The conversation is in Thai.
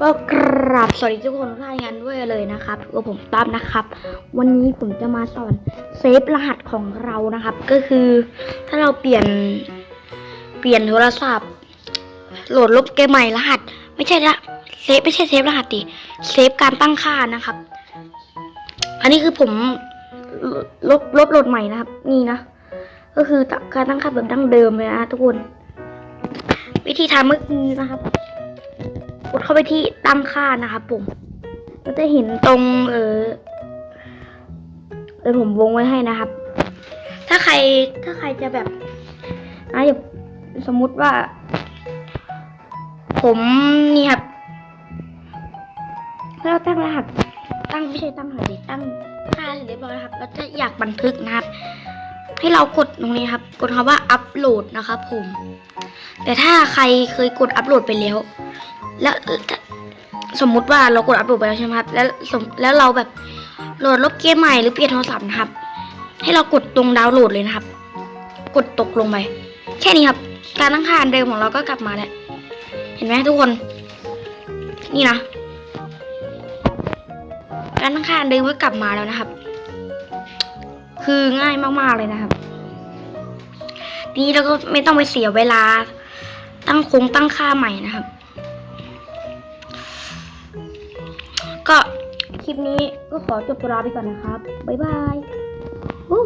ก็กราบสวัสดีทุกคนท่านกันด้วยเลยนะครับกับผมตั้มนะครับ วันนี้ผมจะมาสอนเซฟรหัสของเรานะครับ ก็คือถ้าเราเปลี่ยนเปลี่ยนโทรศัพท์ โหลดลบเกมใหม่รหัส ไม่ใช่ละเซฟไม่ใช่เซฟรหัสดิเซฟการตั้งค่านะครับ อันนี้คือผมลบลบโหลดใหม่นะครับ นี่นะก็คือการตั้งค่าแบบดั้งเดิมเลยนะทุกคน วิธีทำเมื่อกี้นะครับ ดเข้าไปที่ตั้งค่านะครับผมก็จะเห็นตรงเออเออผมวงไว้ให้นะครับ ถ้าใครถ้าใครจะแบบนะอย่าสมมุติว่า ผมนี่ครับถ้าเราตั้งรหัสตั้งไม่ใช่ตั้งรหัสดิตั้งค่าเสร็จเรียบร้อยแล้วครับแล้วจะอยากบันทึกนะครับ ให้เรากดตรงนี้ครับ กดคำว่าอัปโหลดนะครับผม แต่ถ้าใครเคยกดอัปโหลดไปแล้ว แล้วสมมุติว่าเรากดอัปโหลดไปแล้วใช่ไหมครับแล้วสมแล้วเราแบบโหลดลบเกมใหม่หรือเปลี่ยนโทรศัพท์นะครับ ให้เรากดตรงดาวน์โหลดเลยนะครับ กดตกลงไป แค่นี้ครับ การตั้งค่านเดิมของเราก็กลับมาแล้วเห็นไหมทุกคน นี่นะการตั้งค่านเดิมก็กลับมาแล้วนะครับ คือง่ายมากๆเลยนะครับ นี้เราก็ไม่ต้องไปเสียเวลา ตั้งคงตั้งค่าใหม่นะครับ ก็คลิปนี้ก็ขอจบตัวลาไปก่อนนะครับ บ๊ายบายอู้